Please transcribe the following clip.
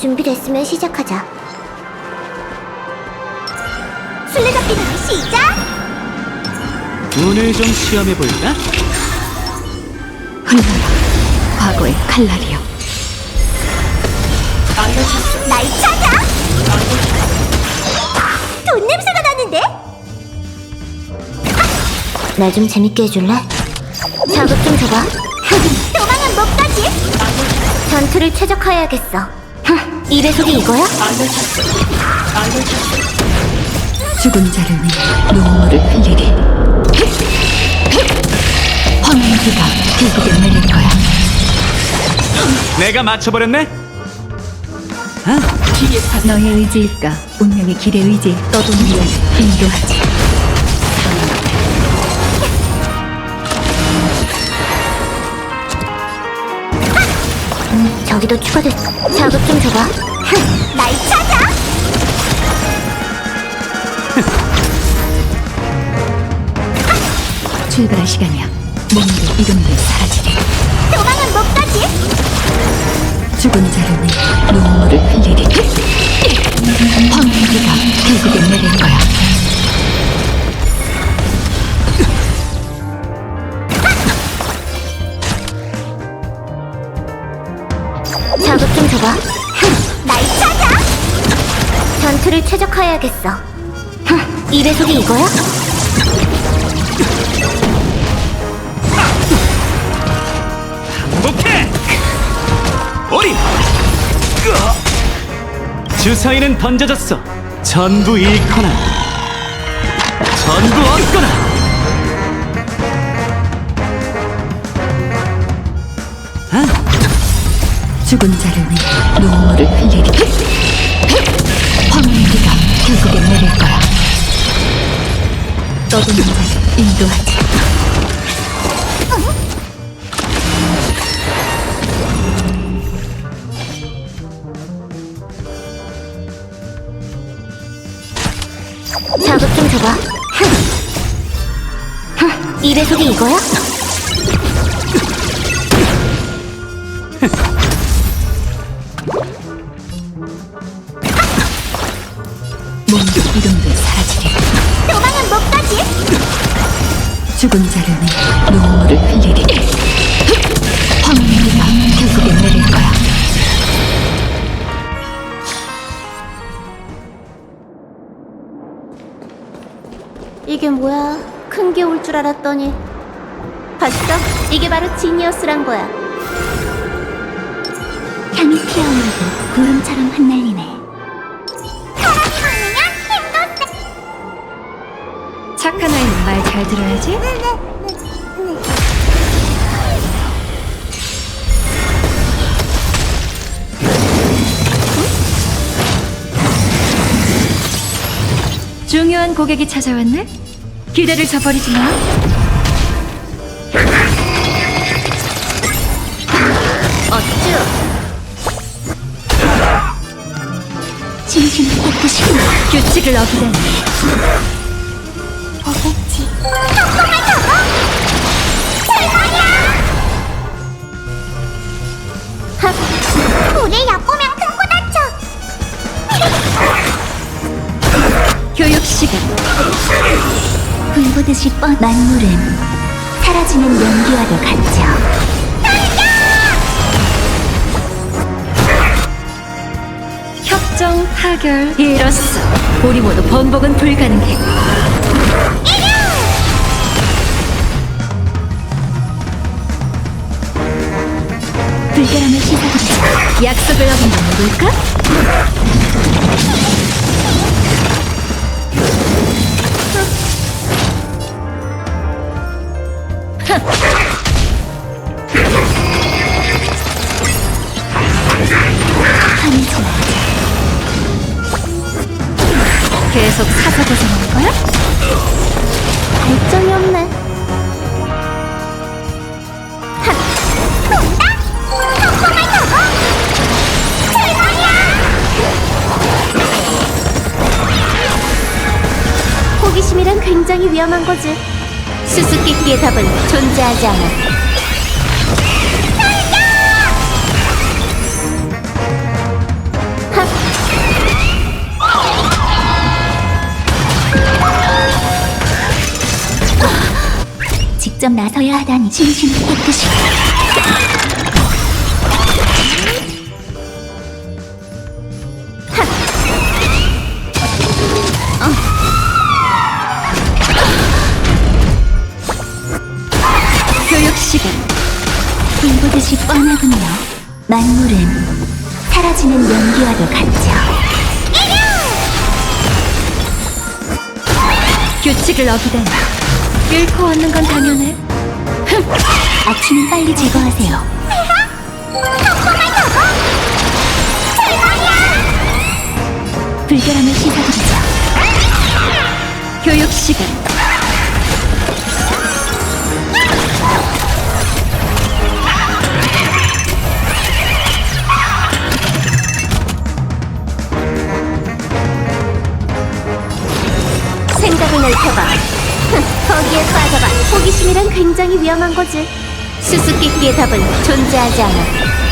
준비됐으면 시작하자. 술래잡기는 시작! 운을 좀 시험해 볼까? 흘러라 과거의 칼날이여 날 찾아! 돈 냄새가 나는데? 나 좀 재밌게 해줄래? 자극 좀 줘봐. 도망은 못 가지? 전투를 최적화해야겠어. 흠, 이 배속이 이거야? 죽은 자를 위해 눈물을 흘리리. 황무지가 결국엔 내릴 거야. 내가 맞춰버렸네? 너의 의지일까? 운명의 길의 의지. 떠도는 영 인도하지 저기도 추가됐어. 자극 좀 줘봐. 흠, 날 찾아! 출발할 시간이야 몸도 이름도 사라지리 도망은 못 가지? 죽은 자를 위해 눈물을 흘리리 전투를 최적화해야겠어. 흠, 이 배속이 이거야? 오케이! 어린! 주사위는 던져졌어. 전부 잃거나 전부 얻거나. 죽은 자를 위해 눈물을 흘리리 황무지가 결국엔 내릴 거야 떠도는 자를 인도하지 자극 좀 줘봐. 흠. 흠, 이 배속이 이거야? 죽은 자를 위해 눈물을 흘리리 황무지가 결국엔 내릴 거야 이게 뭐야? 큰 게 올 줄 알았더니 봤어? 이게 바로 지니어스란 거야. 향이 피어오르고 구름처럼 흩날리네. 착한 잘 들어야지 중요한 고객이 찾아왔네 기대를 저버리지 마 어쭈? 진심을 깨끗이 규칙을 어기다니. 조금만 더! 대박이야! 하, 우리 얕보면 큰코 다쳐. 교육 시간 불보듯이 뻔 만물은 사라지는 연기와도 같죠. 협정 타결 이렇소 우리 모두 번복은 불가능해 약속을 어긴 건 누굴까? 계속 사서 고생하는 거야? 발전이 없네. 지금이란 굉장히 위험한 거지. 수수께끼의 답은 존재하지 않아. 직접 나서야 하다니 진심 깨끗이 만물은 사라지는 연기와도 같죠. 규칙을 어기다니. 뚫고 얻는 건 당연해. 악취는 빨리 제거하세요. 불결함을 씻어드리죠. 교육 시간. 호기심이란 굉장히 위험한 거지. 수수께끼의 답은 존재하지 않아.